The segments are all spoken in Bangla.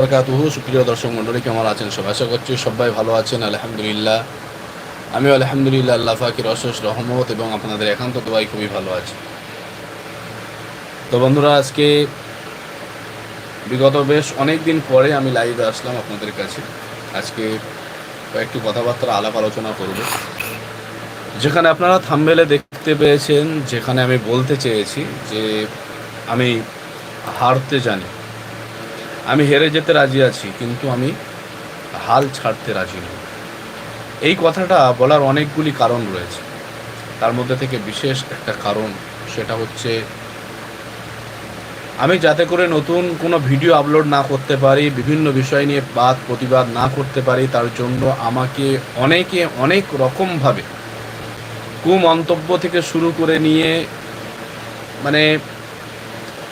বরকাতুহু, সুপ্রিয় দর্শক মণ্ডলী, কেমন আছেন সব? আশা করছি সবাই ভালো আছেন, আলহামদুলিল্লাহ। আমি আলহামদুলিল্লাহ, আল্লাহ ফাকির অশেষ রহমত এবং আপনাদের একান্ত দোয়াই খুবই ভালো আছে। তো বন্ধুরা, আজকে বিগত বেশ অনেক দিন পরে আমি লাইভে আসলাম আপনাদের কাছে। আজকে কয়েকটি কথাবার্তা আলাপ আলোচনা করব। যেখানে আপনারা থামবেলে দেখতে পেয়েছেন, যেখানে আমি বলতে চেয়েছি যে আমি হারতে জানি। আমি হেরে যেতে রাজি আছি, কিন্তু আমি হাল ছাড়তে রাজি নই। এই কথাটা বলার অনেকগুলি কারণ রয়েছে। তার মধ্যে থেকে বিশেষ একটা কারণ, সেটা হচ্ছে আমি যাতে করে নতুন কোনো ভিডিও আপলোড না করতে পারি, বিভিন্ন বিষয় নিয়ে বাদ প্রতিবাদ না করতে পারি, তার জন্য আমাকে অনেকে অনেক রকমভাবে কুমন্তব্য থেকে শুরু করে নিয়ে মানে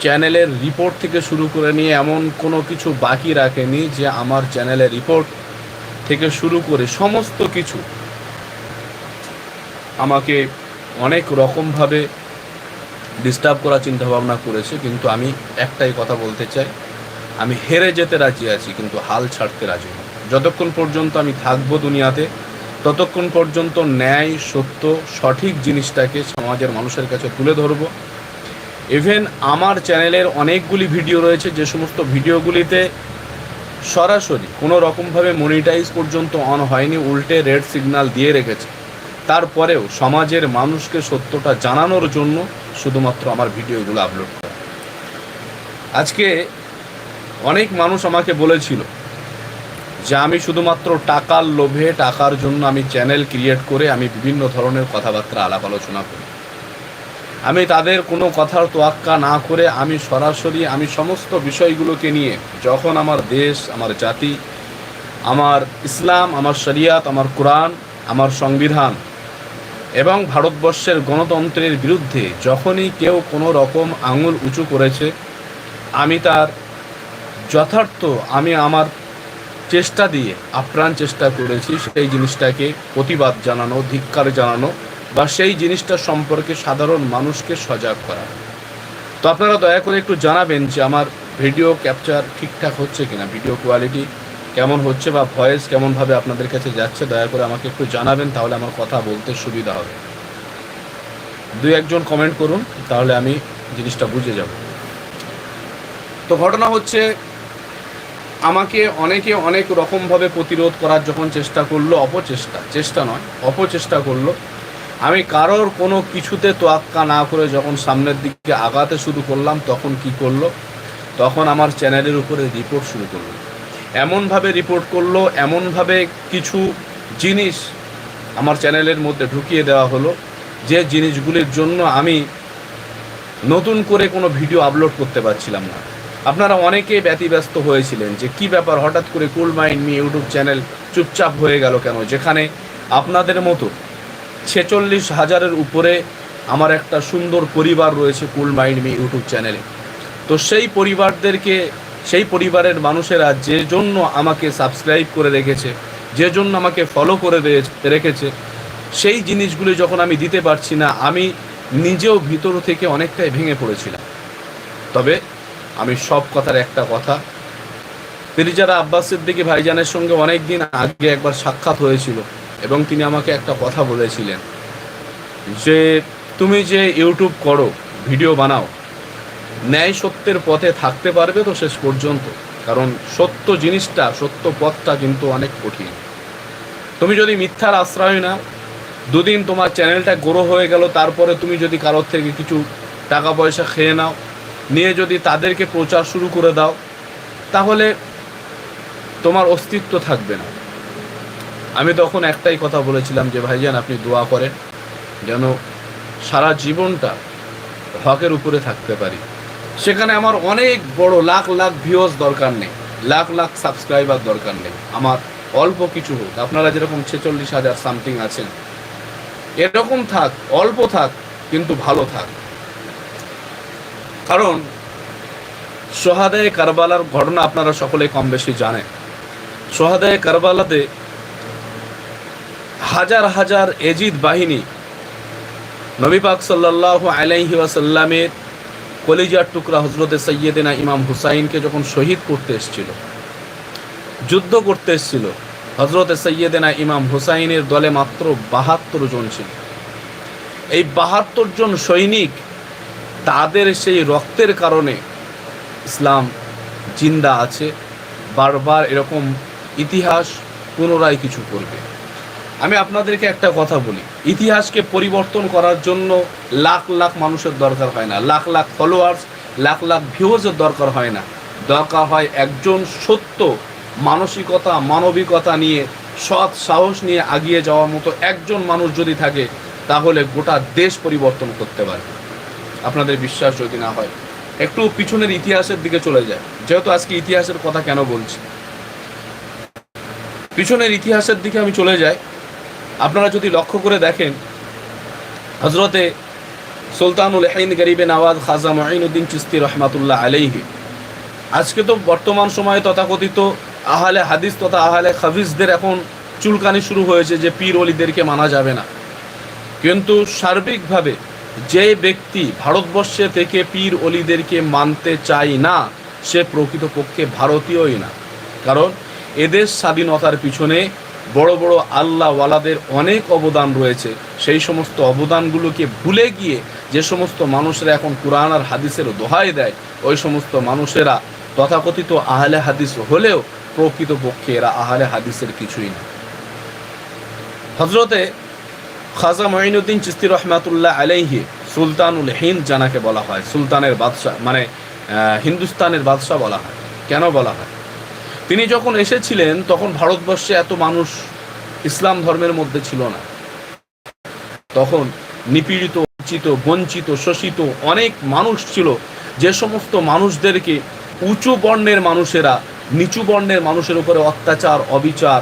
চ্যানেলের রিপোর্ট থেকে শুরু করে নিয়ে এমন কোনো কিছু বাকি রাখেনি যে আমার চ্যানেলের রিপোর্ট থেকে শুরু করে সমস্ত কিছু আমাকে অনেক রকমভাবে ডিস্টার্ব করার চিন্তাভাবনা করেছে, কিন্তু আমি একটাই কথা বলতে চাই। আমি হেরে যেতে রাজি আছি, কিন্তু হাল ছাড়তে রাজি নই। যতক্ষণ পর্যন্ত আমি থাকব দুনিয়াতে, ততক্ষণ পর্যন্ত ন্যায়, সত্য, সঠিক জিনিসটাকে সমাজের মানুষের কাছে তুলে ধরবো। ইভেন আমার চ্যানেলের অনেকগুলি ভিডিও রয়েছে, যে সমস্ত ভিডিওগুলিতে সরাসরি কোনো রকমভাবে মনিটাইজ পর্যন্ত অন হয়নি, উল্টে রেড সিগন্যাল দিয়ে রেখেছে। তারপরেও সমাজের মানুষকে সত্যটা জানানোর জন্য শুধুমাত্র আমার ভিডিওগুলো আপলোড করা। আজকে অনেক মানুষ আমাকে বলেছিল যে আমি শুধুমাত্র টাকার লোভে, টাকার জন্য আমি চ্যানেল ক্রিয়েট করে আমি বিভিন্ন ধরনের কথাবার্তা আলাপ আলোচনা করি। আমি তাদের কোনো কথার তোয়াক্কা না করে আমি সরাসরি, আমি সমস্ত বিষয়গুলোকে নিয়ে যখন আমার দেশ, আমার জাতি, আমার ইসলাম, আমার শরিয়াত, আমার কোরআন, আমার সংবিধান এবং ভারতবর্ষের গণতন্ত্রের বিরুদ্ধে যখনই কেউ কোনো রকম আঙুল উঁচু করেছে, আমি তার যথার্থ আমি আমার চেষ্টা দিয়ে আপ্রাণ চেষ্টা করেছি সেই জিনিসটাকে প্রতিবাদ জানানো, ধিক্কার জানানো বা সেই জিনিসটা সম্পর্কে সাধারণ মানুষকে সজাগ করা। তো আপনারা দয়া করে একটু জানাবেন যে আমার ভিডিও ক্যাপচার ঠিকঠাক হচ্ছে কিনা, ভিডিও কোয়ালিটি কেমন হচ্ছে বা ভয়েস কেমনভাবে আপনাদের কাছে যাচ্ছে, দয়া করে আমাকে একটু জানাবেন, তাহলে আমার কথা বলতে সুবিধা হবে। দুই একজন কমেন্ট করুন, তাহলে আমি জিনিসটা বুঝে যাব। তো ঘটনা হচ্ছে, আমাকে অনেকে অনেক রকমভাবে প্রতিরোধ করার যখন চেষ্টা করল, অপচেষ্টা, চেষ্টা নয়, অপচেষ্টা করল আমি কারোর কোনো কিছুতে তোয়াক্কা না করে যখন সামনের দিকে আগাতে শুরু করলাম, তখন কি করল? তখন আমার চ্যানেলের উপরে রিপোর্ট শুরু করল। এমনভাবে রিপোর্ট করল, এমনভাবে কিছু জিনিস আমার চ্যানেলের মধ্যে ঢুকিয়ে দেওয়া হলো, যে জিনিসগুলির জন্য আমি নতুন করে কোনো ভিডিও আপলোড করতে পারছিলাম না। আপনারা অনেকে ব্যতিব্যস্ত হয়েছিলেন যে, কি ব্যাপার? হঠাৎ করে cool mind me YouTube channel চুপচাপ হয়ে গেল কেন? যেখানে আপনাদের মতো ছেচল্লিশ হাজারের উপরে আমার একটা সুন্দর পরিবার রয়েছে কুল মাইন্ড মি ইউটিউব চ্যানেলে। তো সেই পরিবারদেরকে, সেই পরিবারের মানুষেরা যে জন্য আমাকে সাবস্ক্রাইব করে রেখেছে, যে জন্য আমাকে ফলো করে রেখেছে, সেই জিনিসগুলি যখন আমি দিতে পারছি না, আমি নিজেও ভিতর থেকে অনেকটাই ভেঙে পড়েছিলাম। তবে আমি সব কথার একটা কথা, তিনি যারা সিদ্দিকী ভাইজানের সঙ্গে অনেক দিন আগে একবার সাক্ষাৎ হয়েছিল এবং তিনি আমাকে একটা কথা বলেছিলেন যে, তুমি যে ইউটিউব করো, ভিডিও বানাও, ন্যায় সত্যের পথে থাকতে পারবে তো শেষ পর্যন্ত, কারণ সত্য জিনিসটা, সত্য পথটা কিন্তু অনেক কঠিন। তুমি যদি মিথ্যার আশ্রয় না দুদিন তোমার চ্যানেলটা গ্রো হয়ে গেল, তারপরে তুমি যদি কারোর থেকে কিছু টাকা পয়সা খেয়ে নাও, নিয়ে যদি তাদেরকে প্রচার শুরু করে দাও, তাহলে তোমার অস্তিত্ব থাকবে না। আমি তখন একটাই কথা বলেছিলাম যে, ভাইজান, আপনি দোয়া করেন যেন সারা জীবনটা হকের উপরে থাকতে পারি। সেখানে আমার অনেক বড় লাখ লাখ ভিউজ দরকার নেই, লাখ লাখ সাবস্ক্রাইবার দরকার নেই, আমার অল্প কিছু হোক। আপনারা যেরকম ছেচল্লিশ হাজার সামথিং আছেন, এরকম থাক, অল্প থাক, কিন্তু ভালো থাক। কারণ সোহাদায় কারবালার ঘটনা আপনারা সকলে কম বেশি জানেন। সোহাদায় কারবালাতে হাজার হাজার এজিদ বাহিনী নবী পাক সাল্লাহ আলাইহি ওয়াসাল্লামের কলিজার টুকরা হজরতে সৈয়দেনা ইমাম হুসাইনকে যখন শহীদ করতে এসেছিল, যুদ্ধ করতে এসেছিল হজরত সৈয়দেনা ইমাম হুসাইনের দলে মাত্র বাহাত্তর জন ছিল। এই বাহাত্তর জন সৈনিক তাদের সেই রক্তের কারণে ইসলাম জিন্দা আছে, বারবার এরকম ইতিহাস পুনরায় কিছু করবে। আমি আপনাদেরকে একটা কথা বলি। ইতিহাসকে পরিবর্তন করার জন্য লাখ লাখ মানুষের দরকার হয় না। লাখ লাখ ফলোয়ার্স লাখ লাখ ভিউজের দরকার হয় না। দরকার হয় একজন সত্য মানসিকতা, মানবিকতা নিয়ে, সৎ সাহস নিয়ে আগিয়ে যাওয়ার মতো একজন মানুষ যদি থাকে, তাহলে গোটা দেশ পরিবর্তন করতে পারবে আপনাদের বিশ্বাস যদি না হয়। একটু পিছনের ইতিহাসের দিকে চলে যায়। যেহেতু আজকে ইতিহাসের কথা কেন বলছি? পিছনের ইতিহাসের দিকে আমি চলে যাই। আপনারা যদি লক্ষ্য করে দেখেন হজরতে সুলতানুল হাইন গরিবে নওয়াজ খাজা মঈনুদ্দিন চিস্তি রহমাতুল্লাহ আলাইহি। আজকে তো বর্তমান সময়ে তথাকথিত আহালে হাদিস তথা আহালে খাবিজদের এখন চুলকানি শুরু হয়েছে যে পীর অলিদেরকে মানা যাবে না। কিন্তু সার্বিকভাবে যে ব্যক্তি ভারতবর্ষে থেকে পীর অলিদেরকে মানতে চায় না, সে প্রকৃতপক্ষে ভারতীয়ই না। কারণ এদের স্বাধীনতার পিছনে বড় বড় আল্লাহওয়ালাদের অনেক অবদান রয়েছে। সেই সমস্ত অবদানগুলোকে ভুলে গিয়ে যে সমস্ত মানুষরা এখন কোরআন আর হাদিসের দোহাই দেয়, ওই সমস্ত মানুষেরা তথাকথিত আহলে হাদিস হলেও প্রকৃতপক্ষে এরা আহলে হাদিসের কিছুই না। হজরতে খাজা মঈনুদ্দিন চিস্তি রহমাতুল্লাহ আলাইহি সুলতানুল হিন্দ জানাকে বলা হয়, সুলতানের বাদশাহ মানে হিন্দুস্তানের বাদশাহ বলা হয়। কেন বলা হয়? তিনি যখন এসেছিলেন, তখন ভারতবর্ষে এত মানুষ ইসলাম ধর্মের মধ্যে ছিল না। তখন নিপীড়িত, বঞ্চিত বঞ্চিত, শোষিত অনেক মানুষ ছিল। যে সমস্ত মানুষদেরকে উঁচু বর্ণের মানুষেরা, নিচু বর্ণের মানুষের উপরে অত্যাচার, অবিচার,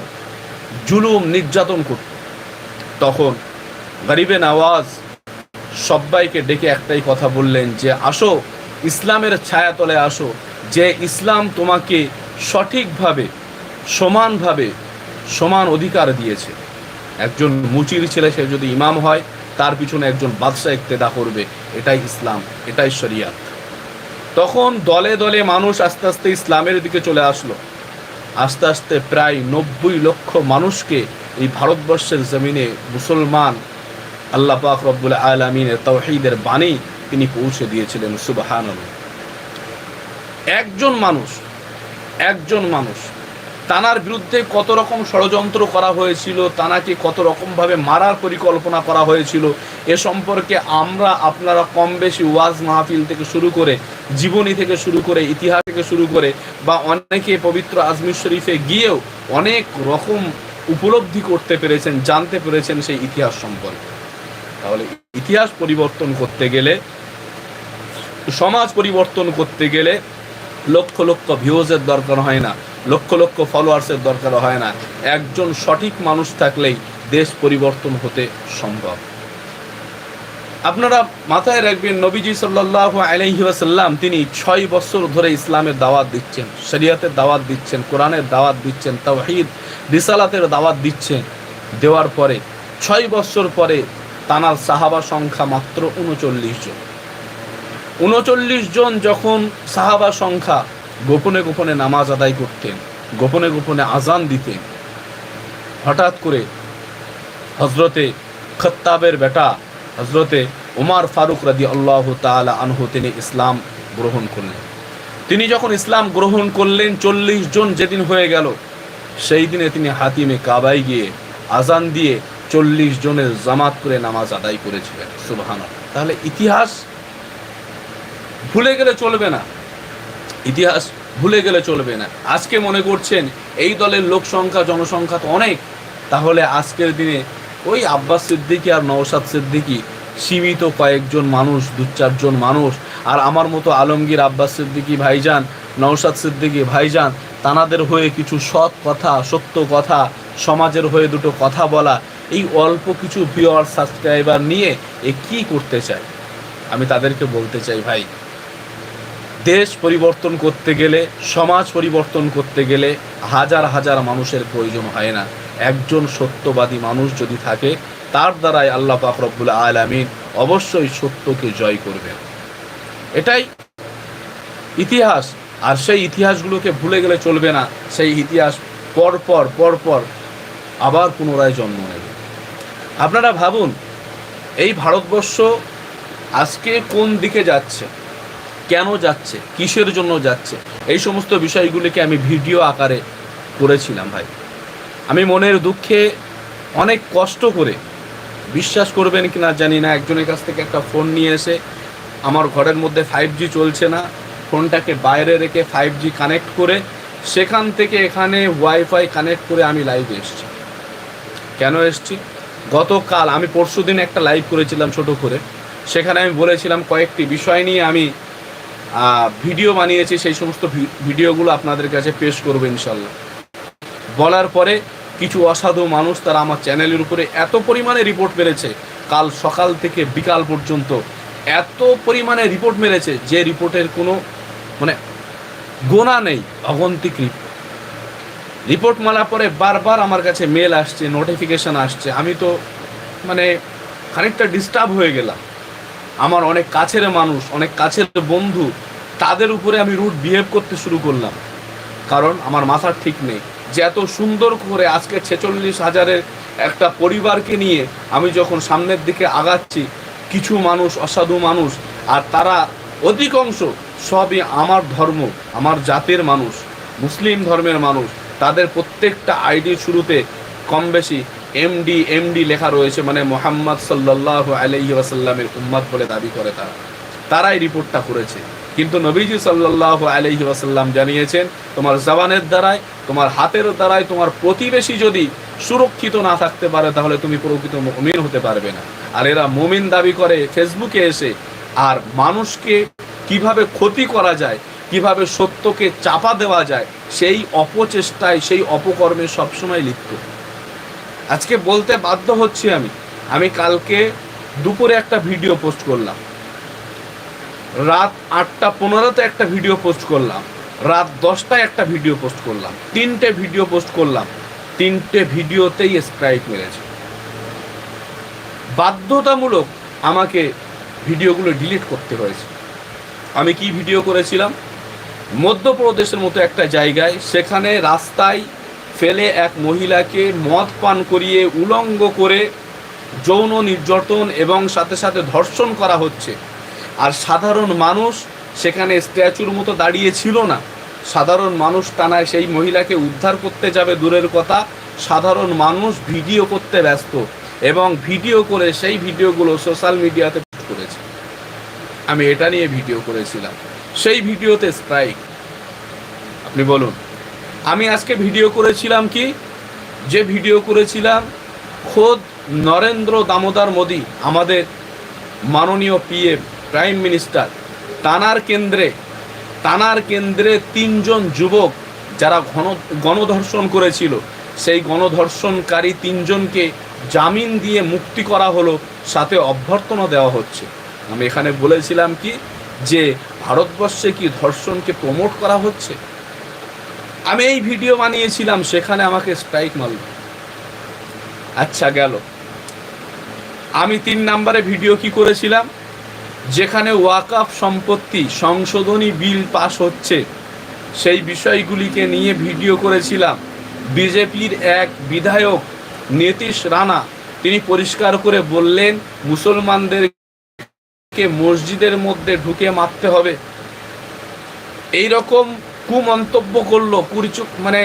জুলুম, নির্যাতন করত। তখন গরিবে নওয়াজ সবাইকে ডেকে একটাই কথা বললেন যে, আসো, ইসলামের ছায়াতলে আসো। যে ইসলাম তোমাকে সঠিকভাবে, সমানভাবে সমান অধিকার দিয়েছে। একজন মুচির ছেলে, সে যদি ইমাম হয়, তার পিছনে একজন বাদশাহ ইক্তেদা করবে। এটাই ইসলাম, এটাই শরিয়াত। তখন দলে দলে মানুষ আস্তে আস্তে ইসলামের দিকে চলে আসলো। আস্তে আস্তে প্রায় নব্বই লক্ষ মানুষকে এই ভারতবর্ষের জমিনে মুসলমান আল্লাহ পাক রব্বুল আলমিনের তৌহিদের বাণী তিনি পৌঁছে দিয়েছিলেন সুবাহান একজন মানুষ একজন মানুষ। তানার বিরুদ্ধে কত রকম ষড়যন্ত্র করা হয়েছিল, তানাকে কত রকমভাবে মারার পরিকল্পনা করা হয়েছিল, এ সম্পর্কে আমরা আপনারা কম বেশি ওয়াজ মাহফিল থেকে শুরু করে, জীবনী থেকে শুরু করে, ইতিহাস থেকে শুরু করে, বা অনেকে পবিত্র আজমির শরীফে গিয়েও অনেক রকম উপলব্ধি করতে পেরেছেন, জানতে পেরেছেন সেই ইতিহাস সম্পর্কে। তাহলে ইতিহাস পরিবর্তন করতে গেলে, সমাজ পরিবর্তন করতে গেলে লক্ষ লক্ষ ভিউজের দরকার হয় না, লক্ষ লক্ষ ফলোয়ার্সের দরকার হয় না। একজন সঠিক মানুষ থাকলেই দেশ পরিবর্তন হতে সম্ভব। আপনারা মাথায় রাখবেন, নবীজি সাল্লাহ আলহিহাসাল্লাম তিনি ছয় বছর ধরে ইসলামের দাওয়াত দিচ্ছেন, শরিয়াতের দাওয়াত দিচ্ছেন, কোরআনের দাওয়াত দিচ্ছেন, তাওহিদ, রিসালাতের দাওয়াত দিচ্ছেন। দেওয়ার পরে, ছয় বছর পরে তানার সাহাবা সংখ্যা মাত্র উনচল্লিশ জন। উনচল্লিশ জন যখন সাহাবা সংখ্যা গোপনে গোপনে নামাজ আদায় করতেন, গোপনে গোপনে আজান দিতেন, হঠাৎ করে হজরতে খত্তাবের বেটা হজরতে উমার ফারুক রাদি আল্লাহ তালা আনহু তিনি ইসলাম গ্রহণ করলেন। তিনি যখন ইসলাম গ্রহণ করলেন, চল্লিশ জন যেদিন হয়ে গেল, সেই দিনে তিনি হাতিমে কাবাই গিয়ে আজান দিয়ে চল্লিশ জনের জামাত করে নামাজ আদায় করেছিলেন। সুবাহান তাহলে ইতিহাস ভুলে গেলে চলবে না। ইতিহাস ভুলে গেলে চলবে না। আজকে মনে করছেন, এই দলের লোক সংখ্যা, জনসংখ্যা তো অনেক। তাহলে আজকের দিনে ওই আব্বাস সিদ্দিকী আর নওশাদ সিদ্দিকী সীমিত কয়েকজন মানুষ, দু চারজন মানুষ, আর আমার মতো আলমগীর আব্বাস সিদ্দিকী ভাইজান, নওশাদ সিদ্দিকী ভাইজান, তানাদের হয়ে কিছু সৎ কথা, সত্য কথা, সমাজের হয়ে দুটো কথা বলা, এই অল্প কিছু ভিওয়ার সাবস্ক্রাইবার নিয়ে এ কী করতে চায়? আমি তাদেরকে বলতে চাই, ভাই দেশ পরিবর্তন করতে গেলে, সমাজ পরিবর্তন করতে গেলে হাজার হাজার মানুষের প্রয়োজন হয় না। একজন সত্যবাদী মানুষ যদি থাকে, তার দ্বারাই আল্লাহ পাক রব্বুল আলামিন অবশ্যই সত্যকে জয় করবেন। এটাই ইতিহাস। আর সেই ইতিহাসগুলোকে ভুলে গেলে চলবে না। সেই ইতিহাস পর পর পর পর আবার পুনরায় জন্ম নেবে। আপনারা ভাবুন, এই ভারতবর্ষ আজকে কোন দিকে যাচ্ছে? কেন যাচ্ছে? কিসের জন্য যাচ্ছে? এই সমস্ত বিষয়গুলিকে আমি ভিডিও আকারে করেছিলাম ভাই। আমি মনের দুঃখে অনেক কষ্ট করে বিশ্বাস করবেন কি না জানি না, একজনের কাছ থেকে একটা ফোন নিয়ে এসে আমার ঘরের মধ্যে ফাইভ জি চলছে না, ফোনটাকে বাইরে রেখে ফাইভ জি কানেক্ট করে সেখান থেকে এখানে ওয়াইফাই কানেক্ট করে আমি লাইভে এসছি। কেন এসেছি? গতকাল, আমি পরশু দিন একটা লাইভ করেছিলাম ছোট করে, সেখানে আমি বলেছিলাম কয়েকটি বিষয় নিয়ে আমি ভিডিও বানিয়েছি, সেই সমস্ত ভিডিওগুলো আপনাদের কাছে পেশ করব ইনশাল্লাহ। বলার পরে কিছু অসাধু মানুষ তারা আমার চ্যানেলের উপরে এত পরিমাণে রিপোর্ট মেরেছে, কাল সকাল থেকে বিকাল পর্যন্ত এত পরিমাণে রিপোর্ট মেরেছে যে রিপোর্টের কোনো মানে গোনা নেই, অগন্তিক রিপোর্ট। রিপোর্ট মালা পরে বারবার আমার কাছে মেল আসছে নোটিফিকেশন আসছে। আমি তো মানে খানিকটা ডিস্টার্ব হয়ে গেলাম। আমার অনেক কাছের মানুষ, অনেক কাছের বন্ধু, তাদের উপরে আমি রুট বিহেভ করতে শুরু করলাম। কারণ আমার মাথার ঠিক নেই। যে এত সুন্দর করে আজকে ছেচল্লিশ হাজারের একটা পরিবারকে নিয়ে আমি যখন সামনের দিকে আগাচ্ছি, কিছু মানুষ, অসাধু মানুষ, আর তারা অধিকাংশ সবই আমার ধর্ম, আমার জাতের মানুষ, মুসলিম ধর্মের মানুষ, তাদের প্রত্যেকটা আইডির শুরুতে কম বেশি এমডি এমডি লেখা রয়েছে মানে মোহাম্মদ সাল্লাহ আলাইহি ওয়াসাল্লামের উম্মাদ বলে দাবি করে তারা। তারাই রিপোর্টটা করেছে। কিন্তু নবীজি সাল্লাহ আলহি ওয়াসাল্লাম জানিয়েছেন, তোমার জবানের দ্বারাই তোমার হাতের দ্বারাই তোমার প্রতিবেশী যদি সুরক্ষিত না থাকতে পারে, তাহলে তুমি প্রকৃত মুমিন হতে পারবে না। আর এরা মুমিন দাবি করে ফেসবুকে এসে, আর মানুষকে কীভাবে ক্ষতি করা যায়, কীভাবে সত্যকে চাপা দেওয়া যায়, সেই অপচেষ্টায়, সেই অপকর্মে সবসময় লিপ্ত। আজকে বলতে বাধ্য হচ্ছি আমি। আমি কালকে দুপুরে একটা ভিডিও পোস্ট করলাম। রাত আটটা পনেরোতে একটা ভিডিও পোস্ট করলাম। রাত দশটায় একটা ভিডিও পোস্ট করলাম। তিনটে ভিডিও পোস্ট করলাম। তিনটে ভিডিওতেই স্ট্রাইক মেরেছে। বাধ্যতামূলক আমাকে ভিডিওগুলো ডিলিট করতে হয়েছে। আমি কি ভিডিও করেছিলাম? মধ্যপ্রদেশের মতো একটা জায়গায়, সেখানে রাস্তায় ফেলে এক মহিলাকে মদ পান করিয়ে উলঙ্গ করে যৌন নির্যাতন এবং সাথে সাথে ধর্ষণ করা হচ্ছে। আর সাধারণ মানুষ সেখানে স্ট্যাচুর মতো দাঁড়িয়ে ছিল না। সাধারণ মানুষ টানায় সেই মহিলাকে উদ্ধার করতে যাবে দূরের কথা। সাধারণ মানুষ ভিডিও করতে ব্যস্ত এবং ভিডিও করে সেই ভিডিওগুলো সোশ্যাল মিডিয়াতে পোস্ট করেছে। আমি এটা নিয়ে ভিডিও করেছিলাম। সেই ভিডিওতে স্ট্রাইক আপনি বলুন। আমি আজকে ভিডিও করেছিলাম কি? যে ভিডিও করেছিলাম, খোদ নরেন্দ্র দামোদর মোদী, আমাদের মাননীয় পিএম প্রাইম মিনিস্টার টানার কেন্দ্রে টানার কেন্দ্রে তিনজন যুবক যারা ঘন, গণধর্ষণ করেছিল, সেই গণধর্ষণকারী তিনজনকে জামিন দিয়ে মুক্তি করা হলো, সাথে অভ্যর্থনা দেওয়া হচ্ছে। আমি এখানে বলেছিলাম কি? যে ভারতবর্ষে কি ধর্ষণকে প্রমোট করা হচ্ছে? আমি এই ভিডিও বানিয়েছিলাম, সেখানে আমাকে স্ট্রাইক মারল। আচ্ছা গেল। আমি তিন নম্বরে ভিডিও কি করেছিলাম? যেখানে ওয়াকাফ সম্পত্তি সংশোধনী বিল পাস হচ্ছে, সেই বিষয়গুলিকে নিয়ে ভিডিও করেছিলাম। বিজেপির এক বিধায়ক নীতিশ রানা, তিনি পরিষ্কার করে বললেন, মুসলমানদেরকে মসজিদের মধ্যে ঢুকে মারতে হবে। এই রকম কুমন্তব্য করল কুরিচুক মানে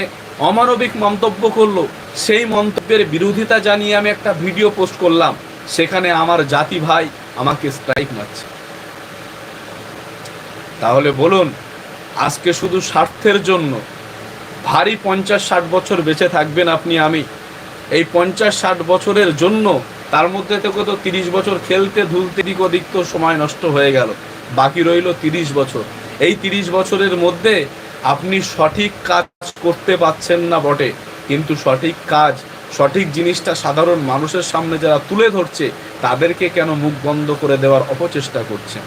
অমানবিক মন্তব্য করল। সেই মন্তব্যের বিরোধিতা জানিয়ে আমি একটা ভিডিও পোস্ট করলাম। সেখানে আমার জাতি ভাই আমাকে স্ট্রাইক মারছে। তাহলে বলুন, আজকে শুধু স্বার্থের জন্য ভারী পঞ্চাশ ষাট বছর বেঁচে থাকবেন আপনি, আমি। এই পঞ্চাশ ষাট বছরের জন্য তার মধ্যে থেকে তো তিরিশ বছর খেলতে ধুলতে দিক তো সময় নষ্ট হয়ে গেল। বাকি রইল তিরিশ বছর। এই তিরিশ বছরের মধ্যে আপনি সঠিক কাজ করতে পারছেন না বটে, কিন্তু সঠিক কাজ, সঠিক জিনিসটা সাধারণ মানুষের সামনে যারা তুলে ধরছে, তাদেরকে কেন মুখ বন্ধ করে দেওয়ার অপচেষ্টা করছেন?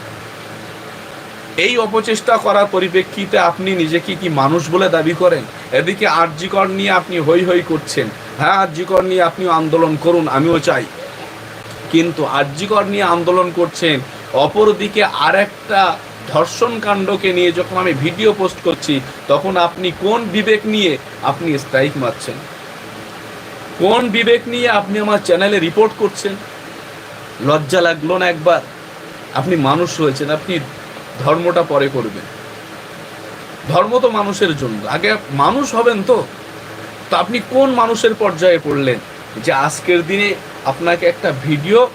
এই অপচেষ্টা করার পরিপ্রেক্ষিতে আপনি নিজেকে কি মানুষ বলে দাবি করেন? এদিকে আর্যিকর নিয়ে আপনি হই হই করছেন। হ্যাঁ আর্যিকর নিয়ে আপনিও আন্দোলন করুন, আমিও চাই। কিন্তু আর্যিকর নিয়ে আন্দোলন করছেন, অপরদিকে আর একটা ধর্ষণ কাণ্ডকে নিয়ে যখন আমি ভিডিও পোস্ট করছি, তখন আপনি কোন বিবেক নিয়ে আপনি স্ট্রাইক মারছেন? কোন বিবেক নিয়ে আপনি আমার চ্যানেলে রিপোর্ট করছেন? লজ্জা লাগল না একবার? আপনি মানুষ হয়েছেন, আপনি ধর্মটা পরে করবেন। ধর্ম তো মানুষের জন্য। আগে মানুষ হবেন তো। তো আপনি কোন মানুষের পর্যায়ে পড়লেন? যে আজকের দিনে আপনাকে একটা ভিডিও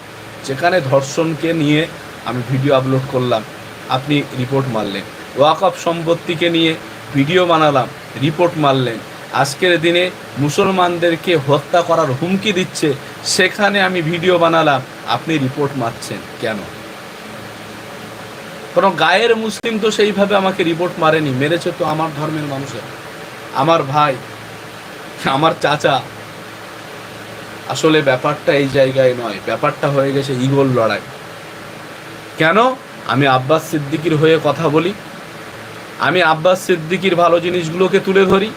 যেখানে ধর্ষণকে নিয়ে আমি ভিডিও আপলোড করলাম। আপনি রিপোর্ট মারলেন। ওয়াকফ সম্পত্তিকে নিয়ে ভিডিও বানালাম রিপোর্ট মারলেন। আজকের দিনে মুসলমানদেরকে হত্যা করার হুমকি দিচ্ছে, সেখানে আমি ভিডিও বানালাম, আপনি রিপোর্ট মারছেন কেন? কোনো গায়ের মুসলিম তো সেইভাবে আমাকে রিপোর্ট মারেনি, মেরেছে তো আমার ধর্মের মানুষের। আমার ভাই, আমার চাচা। আসলে ব্যাপারটা এই জায়গায় নয়, ব্যাপারটা হয়ে গেছে ইগল লড়াই। কেন? আমি আব্বাস সিদ্দিকির হয়ে কথা বলি। আমি আব্বাস সিদ্দিকির ভালো জিনিসগুলোকে তুলে ধরি,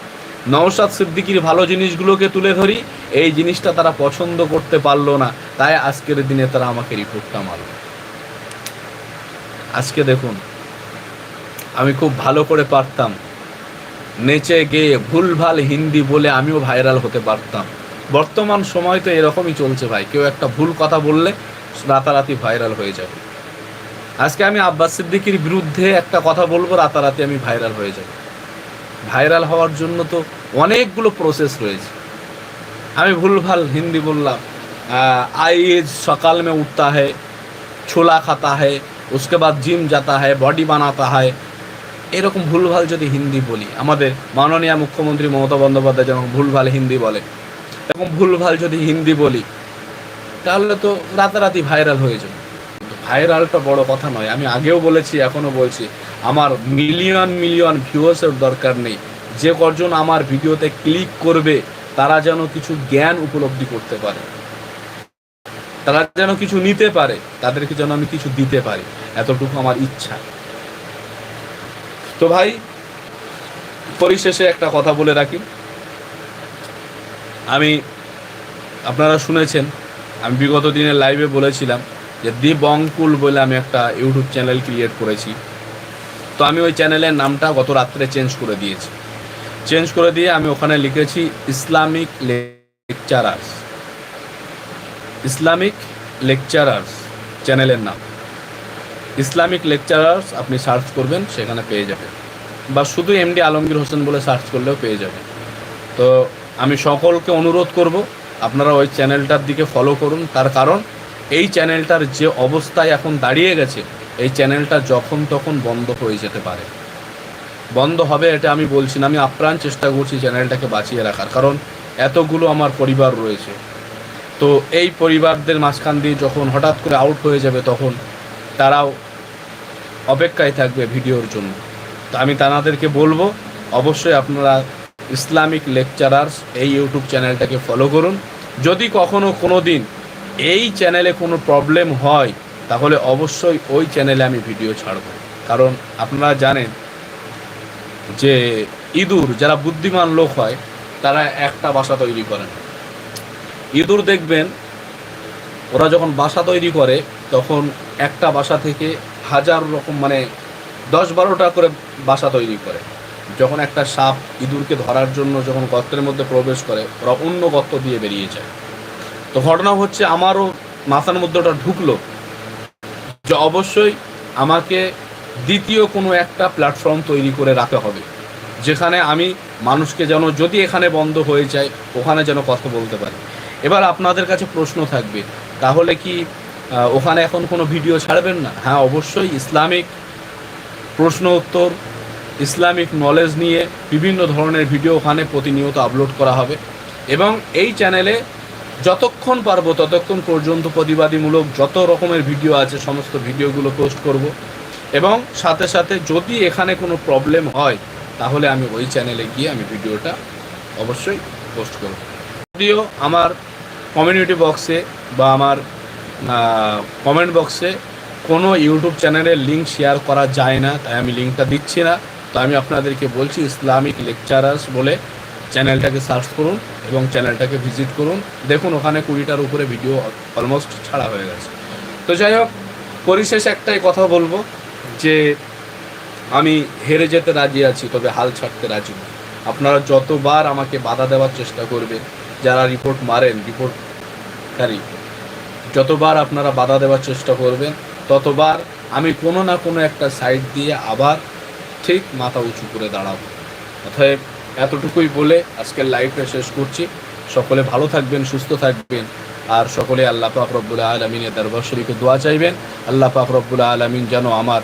নওশাদ সিদ্দিকির ভালো জিনিসগুলোকে তুলে ধরি, এই জিনিসটা তারা পছন্দ করতে পারল না, তাই আজকের দিনে তারা আমাকে রিপোর্টটা মারল। আজকে দেখুন, আমি খুব ভালো করে পারতাম। নেচে গেয়ে ভুলভাল হিন্দি বলে আমিও ভাইরাল হতে পারতাম। বর্তমান সময় তো এরকমই চলছে ভাই, কেউ একটা ভুল কথা বললে রাতারাতি ভাইরাল হয়ে যাবে। আজকে আমি আব্বাস সিদ্দিকির বিরুদ্ধে একটা কথা বলবো রাতারাতি আমি ভাইরাল হয়ে যাব ভাইরাল হওয়ার জন্য তো অনেকগুলো প্রসেস রয়েছে আমি ভুলভাল হিন্দি বললাম आइज सकाल में उठता है छोला खाता है उसके बाद जिम जाता है বডি বানাতা হয় এরকম ভুলভাল যদি হিন্দি বলি আমাদের মাননীয় মুখ্যমন্ত্রী মমতা বন্দ্যোপাধ্যায় যেমন ভুলভাল হিন্দি বলে এরকম ভুলভাল যদি হিন্দি বলি তাহলে তো রাতারাতি ভাইরাল হয়ে যাবে কিন্তু ভাইরালটা বড় কথা নয়, আমি আগেও বলেছি এখনও বলছি, আমার মিলিয়ন মিলিয়ন ভিউয়ার্সের দরকার নেই। যে কজন আমার ভিডিওতে ক্লিক করবে, তারা যেন কিছু জ্ঞান উপলব্ধি করতে পারে। তারা যেন কিছু নিতে পারে, তাদেরকে যেন আমি কিছু দিতে পারি, এতটুকু আমার ইচ্ছা। তো ভাই, পরিশেষে একটা কথা বলে রাখি। আমি, আপনারা শুনেছেন, আমি বিগত দিনের লাইভে বলেছিলাম যে দি বঙ্কুল বলে আমি একটা ইউটিউব চ্যানেল ক্রিয়েট করেছি। তো আমি ওই চ্যানেলের নামটা গত রাত্রে চেঞ্জ করে দিয়েছি। চেঞ্জ করে দিয়ে আমি ওখানে লিখেছি ইসলামিক লেকচারার্স। ইসলামিক লেকচারার্স চ্যানেলের নাম। ইসলামিক লেকচারার্স আপনি সার্চ করবেন, সেখানে পেয়ে যাবেন। বা শুধু এমডি আলমগীর হোসেন বলে সার্চ করলেও পেয়ে যাবেন। তো আমি সকলকে অনুরোধ করব, আপনারা ওই চ্যানেলটার দিকে ফলো করুন। তার কারণ এই চ্যানেলটার যে অবস্থায় এখন দাঁড়িয়ে গেছে, এই চ্যানেলটা যখন তখন বন্ধ হয়ে যেতে পারে। বন্ধ হবে এটা আমি বলছি না, আমি আপ্রাণ চেষ্টা করছি চ্যানেলটাকে বাঁচিয়ে রাখার, কারণ এতগুলো আমার পরিবার রয়েছে। তো এই পরিবারদের মাঝখান দিয়ে যখন হঠাৎ করে আউট হয়ে যাবে তখন তারাও অপেক্ষায় থাকবে ভিডিওর জন্য। তো আমি তানাদেরকে বলব, অবশ্যই আপনারা ইসলামিক লেকচারার্স এই ইউটিউব চ্যানেলটাকে ফলো করুন। যদি কখনো কোনো দিন এই চ্যানেলে কোনো প্রবলেম হয়, তাহলে অবশ্যই ওই চ্যানেলে আমি ভিডিও ছাড়ব। কারণ আপনারা জানেন যে ইঁদুর, যারা বুদ্ধিমান লোক হয়, তারা একটা বাসা তৈরি করেন ইঁদুর দেখবেন, ওরা যখন বাসা তৈরি করে, তখন একটা বাসা থেকে হাজার রকম মানে দশ বারোটা করে বাসা তৈরি করে। যখন একটা সাপ ইঁদুরকে ধরার জন্য যখন গর্তের মধ্যে প্রবেশ করে, ওরা অন্য গর্ত দিয়ে বেরিয়ে যায়। তো ঘটনা হচ্ছে আমারও মাথার মধ্যে ওটা ঢুকলো যে অবশ্যই আমাকে দ্বিতীয় কোনো একটা প্ল্যাটফর্ম তৈরি করে রাখতে হবে, যেখানে আমি মানুষকে যেন যদি এখানে বন্ধ হয়ে যায়, ওখানে যেন কথা বলতে পারি। এবার আপনাদের কাছে প্রশ্ন থাকবে, তাহলে কি ওখানে এখন কোনো ভিডিও ছাড়বেন না? হ্যাঁ অবশ্যই ইসলামিক প্রশ্ন উত্তর, ইসলামিক নলেজ নিয়ে বিভিন্ন ধরনের ভিডিও ওখানে প্রতিনিয়ত আপলোড করা হবে এবং এই চ্যানেলে যতক্ষণ পারব ততক্ষণ পর্যন্ত প্রতিবাদীমূলক যত রকমের ভিডিও আছে, সমস্ত ভিডিওগুলো পোস্ট করব। এবং সাথে সাথে যদি এখানে কোনো প্রবলেম হয়, তাহলে আমি ওই চ্যানেলে গিয়ে আমি ভিডিওটা অবশ্যই পোস্ট করব। যদিও আমার কমিউনিটি বক্সে বা আমার কমেন্ট বক্সে কোনো ইউটিউব চ্যানেলের লিঙ্ক শেয়ার করা যায় না, তাই আমি লিঙ্কটা দিচ্ছি না। তো আমি আপনাদেরকে বলছি ইসলামিক লেকচারার্স বলে চ্যানেলটাকে সার্চ করুন এবং চ্যানেলটাকে ভিজিট করুন। দেখুন, ওখানে কুড়িটার উপরে ভিডিও অলমোস্ট ছাড়া হয়ে গেছে। তো যাই হোক, পরিশেষে একটাই কথা বলব যে আমি হেরে যেতে রাজি আছি, তবে হাল ছাড়তে রাজি আপনারা যতবার আমাকে বাধা দেওয়ার চেষ্টা করবেন, যারা রিপোর্ট মারেন রিপোর্টকারী যতবার আপনারা বাধা দেওয়ার চেষ্টা করবেন, ততবার আমি কোনো না কোনো একটা সাইড দিয়ে আবার ঠিক মাথা উঁচু করে দাঁড়াবো। অতএব এতটুকুই বলে আজকের লাইভটা শেষ করছি। সকলে ভালো থাকবেন, সুস্থ থাকবেন। আর সকলে আল্লাহ পাক রব্বুল আলমিনের দরবার শরীফে দোয়া চাইবেন। আল্লাহ পাক রব্বুল আলমিন যেন আমার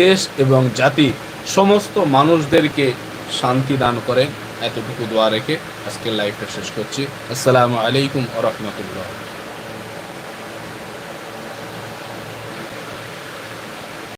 দেশ এবং জাতি সমস্ত মানুষদেরকে শান্তি দান করেন। এতটুকু দোয়া রেখে আজকের লাইভটা শেষ করছি। আসসালামু আলাইকুম রহমতুল্লাহ।